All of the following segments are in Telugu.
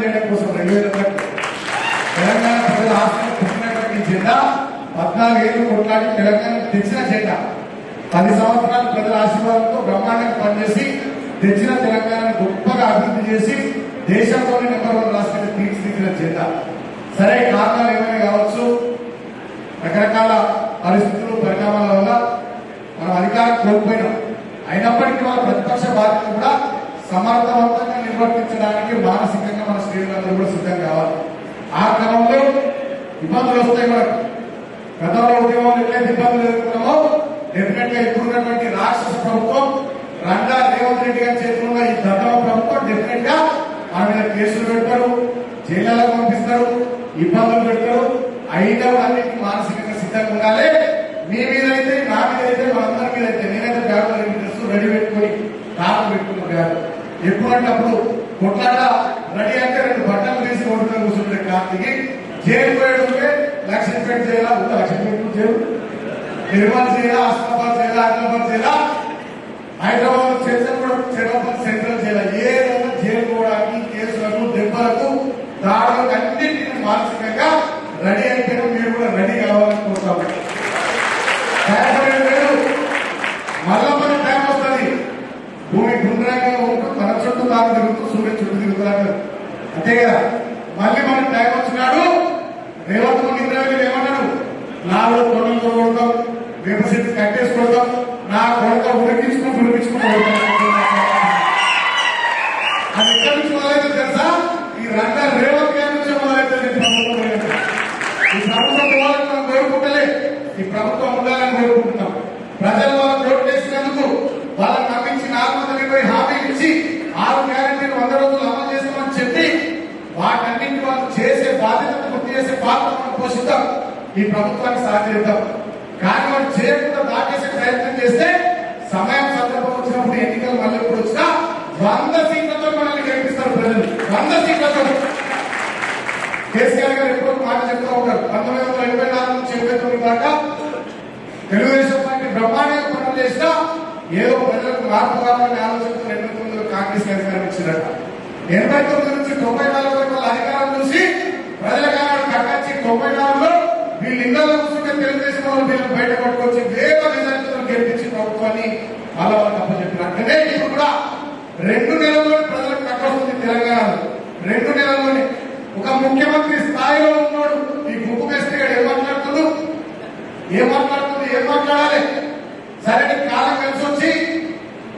చేయడం కోసం రెండు వేల తెలంగాణ ప్రజల ఆస్తిని పుట్టినటువంటి జెండా పద్నాలుగు ఏళ్ళు కొట్లాడి తెలంగాణ తెచ్చిన జెండా. పది సంవత్సరాలు ప్రజల ఆశీర్వాదంతో బ్రహ్మాండంగా పనిచేసి తెచ్చిన తెలంగాణను గొప్పగా అభివృద్ధి చేసి దేశంలోనే నెంబర్ వన్ రాష్ట్రంగా తీర్చిదిద్దిన జెండా. సరే కారణాలు ఏమైనా కావచ్చు? రకరకాల పరిస్థితులు పరిణామాల వల్ల మనం అధికారం కోల్పోయినాం. అయినప్పటికీ మన ప్రతిపక్ష బాధ్యత కూడా సమర్థవంతంగా నిర్వర్తించడానికి మానసికంగా మన శ్రేణులందరూ కూడా సిద్ధం కావాలి. ఆ క్రమంలో ఇబ్బందులు వస్తాయి మనకు. గతంలో ఉద్యమం ఎట్లయితే ఇబ్బందులు ఎదుర్కొన్నామో డెఫినెట్గా ఇప్పుడున్నటువంటి రాక్షస ప్రభుత్వం రంగా రేవంత్ రెడ్డి గారి చేతిలో ఈ దత్తమ ప్రభుత్వం డెఫినెట్గా మన మీద కేసులు పెడతారు జైళ్ళలో పంపిస్తారు ఇబ్బందులు పెడతారు. అయినా కూడా ఎప్పుడంటే అప్పుడు రెడీ అంటే రెండు బట్టలు తీసి కొడుకుని కూర్చుంటే కార్తీకి. జైలు పోయాడు ఉంటే లక్ష్మీపేట చేయాలా ఉంటే లక్ష్మీపేట జైలు? నిర్మల్ చేయాలా ఆసిఫాబాద్ చేయాలా ఆదిలాబాద్ చేయాలా హైదరాబాద్ చర్చగూడ చంద్రబాబు సెంట్రల్ చేయాలా ఏ రోజు జైలు పోవడానికి కేసులకు దెబ్బలకు దాడులకు అన్నింటినీ మానసికంగా రెడీ అయిపోయినా మీరు కూడా రెడీ కావాలని కోరుతాము భయపడేది లేదు మళ్ళా మన టైం వస్తుంది భూమి గుండ్రంగా ఉంటూ మన చుట్టూ తాను తిరుగుతూ సూర్యుడు చుట్టూ తిరుగుతున్నాడు అంతే కదా మళ్ళీ మన టైం వచ్చినాడు రేవంత్ రెడ్డి ఇంద్రవెల్లి ఏమన్నాడు నాలుగు కొండలతో కొడతాం వేప చెట్టు కట్టేసి నా కొడక ఉడికించుకుని పిలిపించుకుని అది ఎక్కడి నుంచి మొదలైతే తెలుసా? ఈ రంగ రేవంత్ గారి నుంచి మొదలైతే ఈ ప్రభుత్వం. ఈ ప్రభుత్వం పోవాలని మనం కోరుకుంటలే. ఈ ప్రభుత్వం సహకరిద్దాం. కానీ మనం చేయకుండా దాటేసే ప్రయత్నం చేస్తే సమయం సందర్భం వచ్చినప్పుడు ఎన్నికలు మళ్ళీ ఎప్పుడు వచ్చినా వంద సీట్లతో మనల్ని గెలిపిస్తారు ప్రజలు. వంద సీట్లతో. కేసీఆర్ గారు ఎప్పుడు మాట చెప్తా ఉంటారు. పంతొమ్మిది వందల ఎనభై నాలుగు నుంచి ఎనభై తొమ్మిది దాకా తెలుగుదేశం పార్టీ బ్రహ్మాండంగా పనులు చేసినా ఏదో ప్రజలకు మార్పు కావాలని ఆలోచనతో ఎనభై తొమ్మిదిలో కాంగ్రెస్ అధికారం ఇచ్చినట్ట ఎనభై తొమ్మిది నుంచి తొంభై నాలుగు వరకు అధికారం చూసి ప్రజల ఆనాడు కట్టచ్చి తొంభై నాలుగులో వీళ్ళు ఇళ్ళలో కూర్చుంటే తెలుగుదేశం వాళ్ళు వీళ్ళు బయట పట్టుకొచ్చి వేల మెజార్టీతో గెలిపించి ప్రభుత్వాన్ని వాళ్ళ వాళ్ళకి అట్లనే ఇప్పుడు కూడా రెండు నెలల్లో ప్రజలకు కట్టొస్తుంది తెలంగాణ రెండు నెలల్లోనే. ఒక ముఖ్యమంత్రి స్థాయిలో ఉన్నాడు. ఈ గుంపు మేస్త్రి ఏం మాట్లాడుతున్నాడు ఏం మాట్లాడుతుంది ఏం మాట్లాడాలి? సరే కాలం కలిసి వచ్చి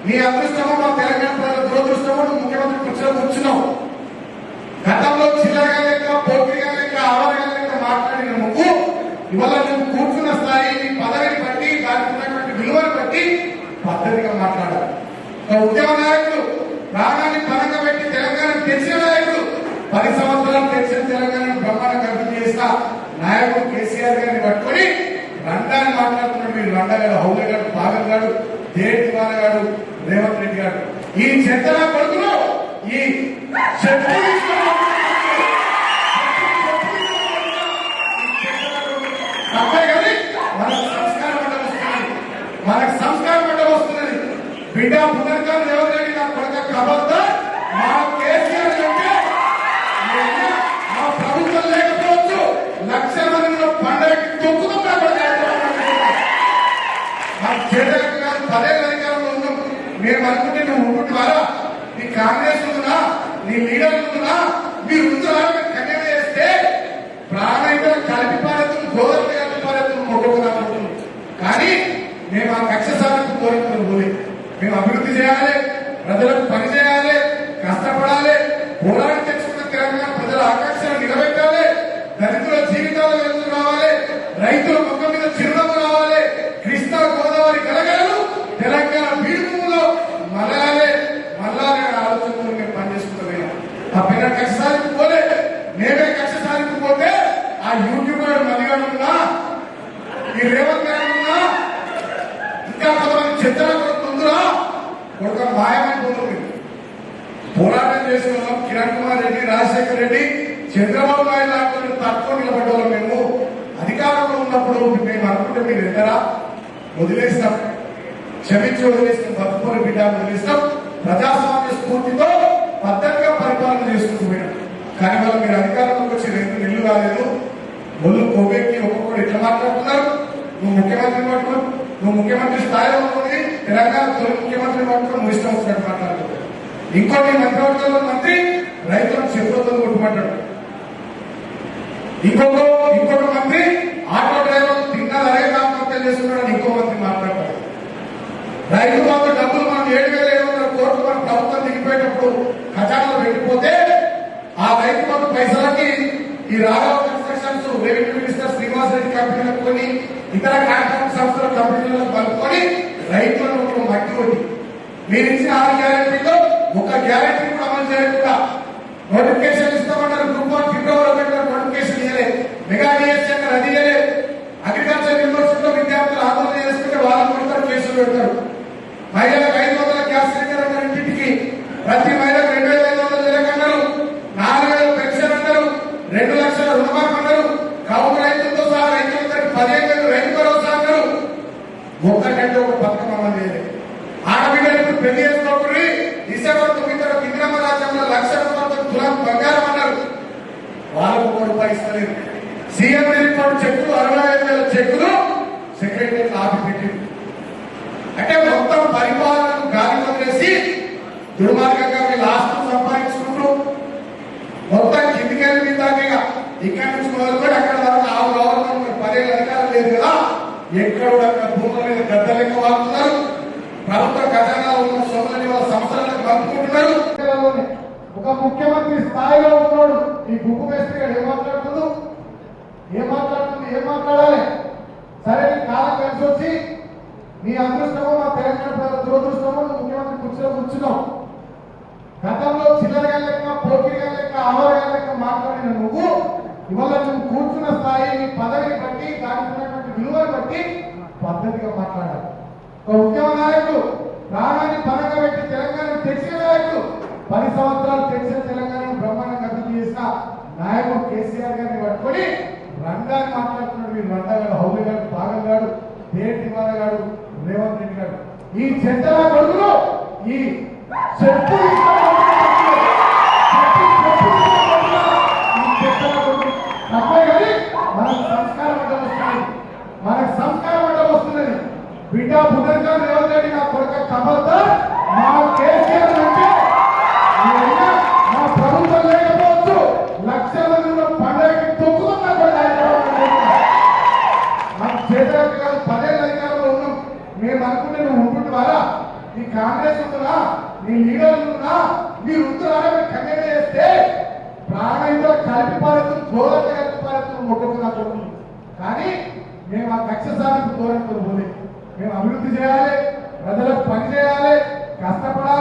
నీ అదృష్టమో మా తెలంగాణ ప్రజల దురదృష్టమో ముఖ్యమంత్రి కూర్చొని కూర్చున్నావు. గతంలో చిల్లరగా లెక్క పోకిరిగా లెక్క ఆవరగా లెక్క మాట్లాడిన నువ్వు ఇవాళ నువ్వు కూర్చున్న స్థాయి నీ పదవిని బట్టి దానికి ఉన్నటువంటి విలువను బట్టి పద్ధతిగా మాట్లాడాలి. ఉద్యమ నాయకుడు ప్రాణాన్ని పరంగా పెట్టి తెలంగాణ తెచ్చిన నాయకుడు పది సంవత్సరాలు తెచ్చిన తెలంగాణ బ్రహ్మాండంగా అభివృద్ధి చేసిన నాయకుడు కేసీఆర్ గారిని పట్టుకొని రండాన్ని మాట్లాడుతున్నాడు మీరు రండగాడు గారు హౌలే గారు పాగల్ గారు దేవ్ దివాన గారు రేవంత్ రెడ్డి గారు. ఈ చెత్తన కొడుకులు ఈ చెత్త బిడ్డ పునర్గం ఎవరైనా రెడ్డి నా కొడుక కబద్దా మా కేసీఆర్ అంటే మా ప్రభుత్వం లేకపోవచ్చు. లక్ష మందిలో పండగకి తొక్కుతున్నా నా మా చేతలకు కాదు పదేళ్ళ అధికారంలో ఉన్నప్పుడు మేము అనుకుంటే నువ్వు ఉంటున్నారా నీ కాంగ్రెస్ ఉందా నీ లీడర్ ఉందా మీరు ఉంటున్నారా మీరు కన్యన చేస్తే ప్రాణాయిత కలిపి పారేస్తుంది గోదావరి కలిపి పారేస్తుంది మొక్కుకున్నాం కానీ మేము ఆ కక్ష సాధనకు కోరుకున్నాం పోయి మేము అభివృద్ధి చేయాలి ప్రజలకు పని చేయాలి కష్టపడాలి పోరాటం తెచ్చుకున్న తెలంగాణ ప్రజల ఆకాంక్షలు నిలబెట్టాలి దళితుల జీవితాలు వెలుగు రావాలి రైతుల ముఖం మీద చిరునవ్వు రావాలి కృష్ణా గోదావరి కలగలను తెలంగాణ బీడుభూమిలో మలయాలే మల్లాలే అనే ఆలోచనతో మేము పనిచేసుకుంటాం ఆ పిల్ల కక్ష సాధింపు పోలే మేమే కక్ష సాధింపు పోతే ఆ యూట్యూబర్ మల్లిగాడు ఉన్నా ఈ రేవంత్ గారు ఉన్నా ఇంకా కొంతమంది చిత్రాలు కొడుతుందిరా కొడుక మాయమ పోరాటం చేసిన వాళ్ళం కిరణ్ కుమార్ రెడ్డి రాజశేఖర్ రెడ్డి చంద్రబాబు నాయుడు లాంటి తక్కువ నిలబడ్డ మేము. అధికారంలో ఉన్నప్పుడు మేము అనుకుంటే మీరు ఎక్కడా? వదిలేస్తాం. క్షమించి వదిలేస్తాం. బతుకుని బిడ్డ వదిలేస్తాం. ప్రజాస్వామ్య స్ఫూర్తితో పద్ధతిగా పరిపాలన చేసుకుంటూ పోయినాం కానీ వాళ్ళు మీరు అధికారంలోకి వచ్చి రెండు నెలలు కాలేదు ఒళ్ళు కోబెక్కి ఒక్కొక్కరు ఇట్లా మాట్లాడుతున్నారు? నువ్వు ముఖ్యమంత్రిని పట్టుకో నువ్వు ముఖ్యమంత్రి స్థాయిలో ఉంది తెలంగాణ తొలి ముఖ్యమంత్రిని పట్టుకొని నువ్వు ఇష్టం వచ్చినట్టు మాట్లాడుతున్నావు. ఇంకో మంత్రివర్గంలో మంత్రి రైతులకు చెప్పులతో కొట్టుకుంటాడు ఇంకొక ఇంకొక మంత్రి ఆటో డ్రైవర్ తిన్నా రైతు ఆత్మహత్య చేసుకున్నాడని ఇంకో మంత్రి మాట్లాడతాడు. రైతు మాత్రం డబ్బులు మనం ఏడు వేల ఏడు వందల కోట్లు మనం ప్రభుత్వం దిగిపోయేటప్పుడు ఖజానాలు పెట్టిపోతే ఆ రైతు బంధు పైసలకి ఈ Raghava constructions revenue minister Srinivas Reddy కంపెనీలకు కొని ఇతర కాంట్రాక్ట్ సంస్థల కంపెనీలకు కలుపుకొని రైతులను ఒక మట్టి కొట్టి. మీరు ఇచ్చిన ఆరు గ్యారెంటీలో ఒక గ్యారెంటీ కూడా అమలు చేయకుండా నోటిఫికేషన్ ఇస్తామన్నారు. గ్రూప్ వన్ ఫిబ్రవరి ఒకటి నోటిఫికేషన్ ఇవ్వలే మెగా డిఎస్సీ అన్నారు అది ఇవ్వలే అగ్రికల్చర్ యూనివర్సిటీలో విద్యార్థులు ఆందోళన చేసుకుంటే వాళ్ళు కొడతారు కేసులు పెడతారు. మహిళలకు ఐదు వందల గ్యాస్ సిలిండర్ అన్నారు ఇంటింటికి. ప్రతి మహిళకు రెండు వేల ఐదు వందల నెలకు అన్నారు. నాలుగు వేల పెన్షన్ అన్నారు. రెండు లక్షల రుణమాఫీ అన్నారు. కౌలు రైతులతో సహా రైతులందరికీ పదిహేను వేలు రైతు భరోసా అన్నారు. ఒక్కటంటే ఒక పథకం అమలు చేయలేదు. ఆడబిడ్డలకు పెళ్ళి చేసుకోకూడదు డిసెంబర్ తొమ్మిది వరకు ఇంద్రమ్మ రాజ్యంలో లక్ష రూపాయలతో తులం బంగారం అన్నారు వాళ్ళకు ఒక రూపాయి ఇస్తలేదు సీఎం రిపోర్ట్ చెక్కులు అరవై ఐదు వేల చెక్కులు సెక్రటరీ ఆపి అంటే మొత్తం పరిపాలనకు గాలి వదిలేసి దుర్మార్గంగా వీళ్ళు ఆస్తులు సంపాదించుకుంటూ మొత్తం కిందికెళ్ళి మీ దాకా ఇక్కడ నుంచి మొదలుకొని అక్కడ వరకు ఆరు గవర్నమెంట్ పదేళ్ళ అధికారం లేదు కదా. ఎక్కడ కూడా భూముల మీద గద్ద లెక్క వాడుతున్నారు. ప్రభుత్వ ఖజానాలో ఉన్న సొమ్ములని వాళ్ళ సంస్థలకు పంపుకుంటున్నారు. ఒక ముఖ్యమంత్రి స్థాయిలో ఉన్నాడు. ఈ గుప్పు మేస్త్రి ఏం మాట్లాడుతుంది ఏం మాట్లాడుతుంది ఏం మాట్లాడాలి? సరే నీ కాలం కలిసి వచ్చి నీ అదృష్టము మా తెలంగాణ ప్రజల ముఖ్యమంత్రి కుర్చీలో కూర్చున్నావు. గతంలో చిల్లరగా లెక్క పోకిరిగా లెక్క ఆవరగా లెక్క మాట్లాడిన నువ్వు ఇవాళ నువ్వు కూర్చున్న స్థాయి నీ పదవిని బట్టి దానికి ఉన్నటువంటి విలువను బట్టి పద్ధతిగా మాట్లాడాలి. ఒక ఉద్యమ నాయకుడు ప్రాణాన్ని పరంగా పెట్టి తెలంగాణ తెచ్చిన నాయకుడు పది సంవత్సరాలు తెలిసిన తెలంగాణను బ్రహ్మాండంగా అభివృద్ధి చేసిన నాయకుడు కేసీఆర్ గారిని పట్టుకొని రంగాన్ని మాట్లాడుతున్నాడు మీరు రంగాడు హౌలి గారు పాగల్ గారు దేటి గారు రేవంత్ రెడ్డి గారు. ఈ చెత్తల కొడుకులు ఈ చెట్టు కాంగ్రెస్ ఉందా నీ లీడర్లు ఉన్నా మీరు ఉంటున్నారా మీరు చేస్తే ప్రాణంతో కలిపి పారెత్తు గోదంగా కలిపి పారెత్తు మొక్కుతున్నా కొడుకు కానీ మేము ఆ కక్ష సాధింపు ధోరణితో పోలే మేము అభివృద్ధి చేయాలి ప్రజలకు పని చేయాలి కష్టపడాలి